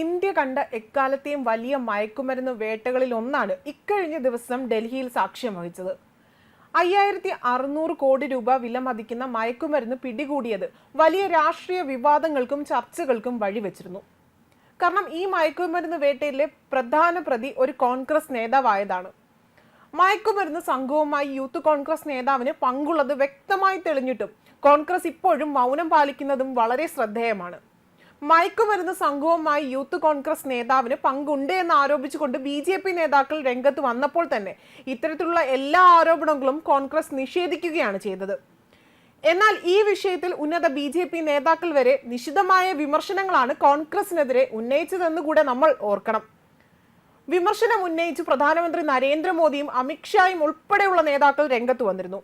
India കണ്ട എക്കാലത്തെയും വലിയ മയക്കുമരുന്ന് വേട്ടകളിൽ ഒന്നാണ് ഇക്കഴിഞ്ഞ ദിവസം ഡൽഹിയിൽ സാക്ഷ്യം വഹിച്ചത്. അയ്യായിരത്തി അറുന്നൂറ് കോടി രൂപ വില മതിക്കുന്ന മയക്കുമരുന്ന് പിടികൂടിയത് വലിയ രാഷ്ട്രീയ വിവാദങ്ങൾക്കും ചർച്ചകൾക്കും വഴിവെച്ചിരുന്നു. കാരണം ഈ മയക്കുമരുന്ന് വേട്ടയിലെ പ്രധാന പ്രതി ഒരു കോൺഗ്രസ് നേതാവായതാണ്. മയക്കുമരുന്ന് സംഘവുമായി യൂത്ത് കോൺഗ്രസ് നേതാവിന് പങ്കുള്ളത് വ്യക്തമായി തെളിഞ്ഞിട്ടും കോൺഗ്രസ് ഇപ്പോഴും മൗനം പാലിക്കുന്നതും വളരെ ശ്രദ്ധേയമാണ്. മയക്കുമരുന്ന് സംഘവുമായി യൂത്ത് കോൺഗ്രസ് നേതാവിന് പങ്കുണ്ട് എന്ന് ആരോപിച്ചുകൊണ്ട് ബി ജെ പി നേതാക്കൾ രംഗത്ത് വന്നപ്പോൾ തന്നെ ഇത്തരത്തിലുള്ള എല്ലാ ആരോപണങ്ങളും കോൺഗ്രസ് നിഷേധിക്കുകയാണ് ചെയ്തത്. എന്നാൽ ഈ വിഷയത്തിൽ ഉന്നത ബി ജെ പി നേതാക്കൾ വരെ നിശിതമായ വിമർശനങ്ങളാണ് കോൺഗ്രസിനെതിരെ ഉന്നയിച്ചതെന്ന് കൂടെ നമ്മൾ ഓർക്കണം. വിമർശനം ഉന്നയിച്ച് പ്രധാനമന്ത്രി നരേന്ദ്രമോദിയും അമിത്ഷായും ഉൾപ്പെടെയുള്ള നേതാക്കൾ രംഗത്ത് വന്നിരുന്നു.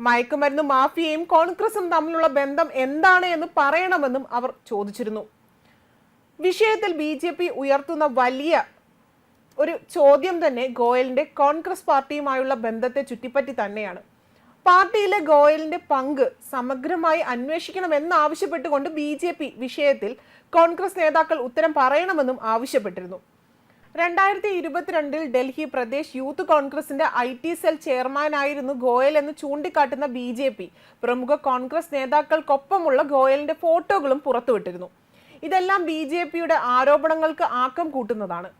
മയക്കുമരുന്ന് മാഫിയയും കോൺഗ്രസും തമ്മിലുള്ള ബന്ധം എന്താണ് എന്ന് പറയണമെന്നും അവർ ചോദിച്ചിരുന്നു. വിഷയത്തിൽ ബി ജെ പി ഉയർത്തുന്ന വലിയ ഒരു ചോദ്യം തന്നെ ഗോയലിന്റെ കോൺഗ്രസ് പാർട്ടിയുമായുള്ള ബന്ധത്തെ ചുറ്റിപ്പറ്റി തന്നെയാണ്. പാർട്ടിയിലെ ഗോയലിന്റെ പങ്ക് സമഗ്രമായി അന്വേഷിക്കണമെന്നാവശ്യപ്പെട്ടുകൊണ്ട് ബി ജെ പി വിഷയത്തിൽ കോൺഗ്രസ് നേതാക്കൾ ഉത്തരം പറയണമെന്നും ആവശ്യപ്പെട്ടിരുന്നു. രണ്ടായിരത്തി ഇരുപത്തിരണ്ടിൽ ഡൽഹി പ്രദേശ് യൂത്ത് കോൺഗ്രസിന്റെ ഐ ടി സെൽ ചെയർമാനായിരുന്നു ഗോയൽ എന്ന് ചൂണ്ടിക്കാട്ടുന്ന ബി ജെ പി. പ്രമുഖ കോൺഗ്രസ് നേതാക്കൾക്കൊപ്പമുള്ള ഗോയലിന്റെ ഫോട്ടോകളും പുറത്തുവിട്ടിരുന്നു. ഇതെല്ലാം ബി ജെ പിയുടെ ആരോപണങ്ങൾക്ക് ആക്കം കൂട്ടുന്നതാണ്.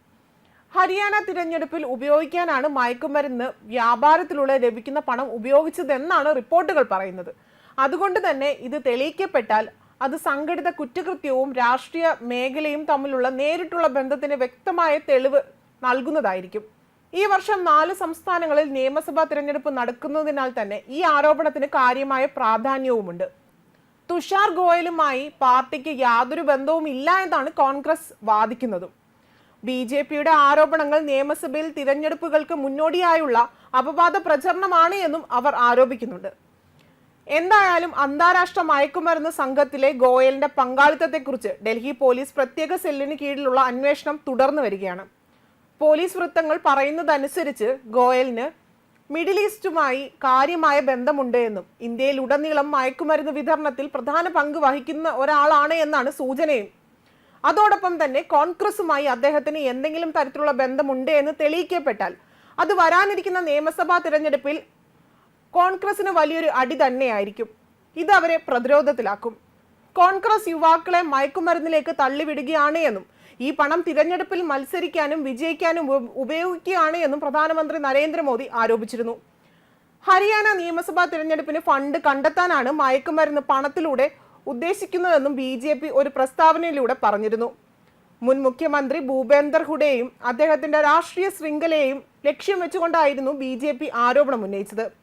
ഹരിയാന തിരഞ്ഞെടുപ്പിൽ ഉപയോഗിക്കാനാണ് മയക്കുമരുന്ന് വ്യാപാരത്തിലൂടെ ലഭിക്കുന്ന പണം ഉപയോഗിച്ചതെന്നാണ് റിപ്പോർട്ടുകൾ പറയുന്നത്. അതുകൊണ്ട് തന്നെ ഇത് തെളിയിക്കപ്പെട്ടാൽ അത് സംഘടിത കുറ്റകൃത്യവും രാഷ്ട്രീയ മേഖലയും തമ്മിലുള്ള നേരിട്ടുള്ള ബന്ധത്തിന് വ്യക്തമായ തെളിവ് നൽകുന്നതായിരിക്കും. ഈ വർഷം നാല് സംസ്ഥാനങ്ങളിൽ നിയമസഭാ തിരഞ്ഞെടുപ്പ് നടക്കുന്നതിനാൽ തന്നെ ഈ ആരോപണത്തിന് കാര്യമായ പ്രാധാന്യവുമുണ്ട്. തുഷാർ ഗോയലുമായി പാർട്ടിക്ക് യാതൊരു ബന്ധവും ഇല്ല എന്നാണ് കോൺഗ്രസ് വാദിക്കുന്നതും. ബി ജെ പിയുടെ ആരോപണങ്ങൾ നിയമസഭയിൽ തിരഞ്ഞെടുപ്പുകൾക്ക് മുന്നോടിയായുള്ള അപവാദ പ്രചരണമാണ് എന്നും അവർ ആരോപിക്കുന്നുണ്ട്. എന്തായാലും അന്താരാഷ്ട്ര മയക്കുമരുന്ന് സംഘത്തിലെ ഗോയലിന്റെ പങ്കാളിത്തത്തെക്കുറിച്ച് ഡൽഹി പോലീസ് പ്രത്യേക സെല്ലിന് കീഴിലുള്ള അന്വേഷണം തുടർന്നു വരികയാണ്. പോലീസ് വൃത്തങ്ങൾ പറയുന്നതനുസരിച്ച് ഗോയലിന് മിഡിൽ ഈസ്റ്റുമായി കാര്യമായ ബന്ധമുണ്ട് എന്നും ഇന്ത്യയിൽ ഉടനീളം മയക്കുമരുന്ന് വിതരണത്തിൽ പ്രധാന പങ്ക് വഹിക്കുന്ന ഒരാളാണ് എന്നാണ് സൂചനയും. അതോടൊപ്പം തന്നെ കോൺഗ്രസുമായി അദ്ദേഹത്തിന് എന്തെങ്കിലും തരത്തിലുള്ള ബന്ധമുണ്ട് എന്ന് തെളിയിക്കപ്പെട്ടാൽ അത് വരാനിരിക്കുന്ന നിയമസഭാ തിരഞ്ഞെടുപ്പിൽ കോൺഗ്രസിന് വലിയൊരു അടി തന്നെയായിരിക്കും. ഇത് അവരെ പ്രതിരോധത്തിലാക്കും. കോൺഗ്രസ് യുവാക്കളെ മയക്കുമരുന്നിലേക്ക് തള്ളിവിടുകയാണ് എന്നും ഈ പണം തിരഞ്ഞെടുപ്പിൽ മത്സരിക്കാനും വിജയിക്കാനും ഉപ- ഉപയോഗിക്കുകയാണ് എന്നും പ്രധാനമന്ത്രി നരേന്ദ്രമോദി ആരോപിച്ചിരുന്നു. ഹരിയാന നിയമസഭാ തിരഞ്ഞെടുപ്പിന് ഫണ്ട് കണ്ടെത്താനാണ് മയക്കുമരുന്ന് പണത്തിലൂടെ ഉദ്ദേശിക്കുന്നതെന്നും ബി ജെ പി ഒരു പ്രസ്താവനയിലൂടെ പറഞ്ഞിരുന്നു. മുൻ മുഖ്യമന്ത്രി ഭൂപേന്ദർ ഹുഡയെയും അദ്ദേഹത്തിന്റെ രാഷ്ട്രീയ ശൃംഖലയെയും ലക്ഷ്യം വെച്ചുകൊണ്ടായിരുന്നു ബി ആരോപണം ഉന്നയിച്ചത്.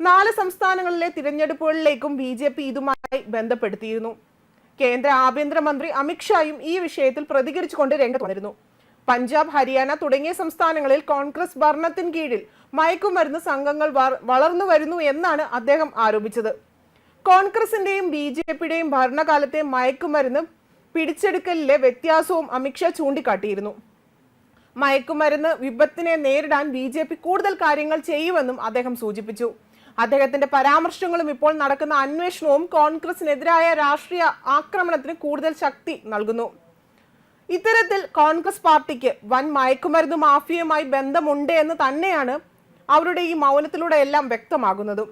നാല് സംസ്ഥാനങ്ങളിലെ തിരഞ്ഞെടുപ്പുകളിലേക്കും ബി ജെ പി ഇതുമായി ബന്ധപ്പെടുത്തിയിരുന്നു. കേന്ദ്ര ആഭ്യന്തരമന്ത്രി അമിത്ഷായും ഈ വിഷയത്തിൽ പ്രതികരിച്ചുകൊണ്ട് രംഗത്ത് വന്നിരുന്നു. പഞ്ചാബ് ഹരിയാന തുടങ്ങിയ സംസ്ഥാനങ്ങളിൽ കോൺഗ്രസ് ഭരണത്തിന് കീഴിൽ മയക്കുമരുന്ന് സംഘങ്ങൾ വളർന്നു വരുന്നു എന്നാണ് അദ്ദേഹം ആരോപിച്ചത്. കോൺഗ്രസിന്റെയും ബി ജെ പിയുടെയും ഭരണകാലത്തെ മയക്കുമരുന്ന് പിടിച്ചെടുക്കലിലെ വ്യത്യാസവും അമിത്ഷാ ചൂണ്ടിക്കാട്ടിയിരുന്നു. മയക്കുമരുന്ന് വിപത്തിനെ നേരിടാൻ ബി കൂടുതൽ കാര്യങ്ങൾ ചെയ്യുമെന്നും അദ്ദേഹം സൂചിപ്പിച്ചു. അദ്ദേഹത്തിന്റെ പരാമർശങ്ങളും ഇപ്പോൾ നടക്കുന്ന അന്വേഷണവും കോൺഗ്രസിനെതിരായ രാഷ്ട്രീയ ആക്രമണത്തിന് കൂടുതൽ ശക്തി നൽകുന്നു. ഇത്തരത്തിൽ കോൺഗ്രസ് പാർട്ടിക്ക് വൻ മയക്കുമരുന്ന് മാഫിയയുമായി ബന്ധമുണ്ട് എന്ന് തന്നെയാണ് അവരുടെ ഈ മൗനത്തിലൂടെ എല്ലാം വ്യക്തമാകുന്നതും.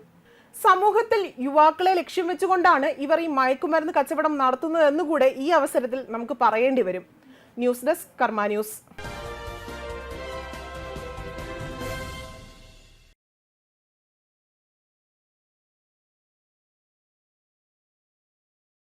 സമൂഹത്തിൽ യുവാക്കളെ ലക്ഷ്യം വെച്ചുകൊണ്ടാണ് ഇവർ ഈ മയക്കുമരുന്ന് കച്ചവടം നടത്തുന്നതെന്നുകൂടെ ഈ അവസരത്തിൽ നമുക്ക് പറയേണ്ടി വരും. News desk Karma news.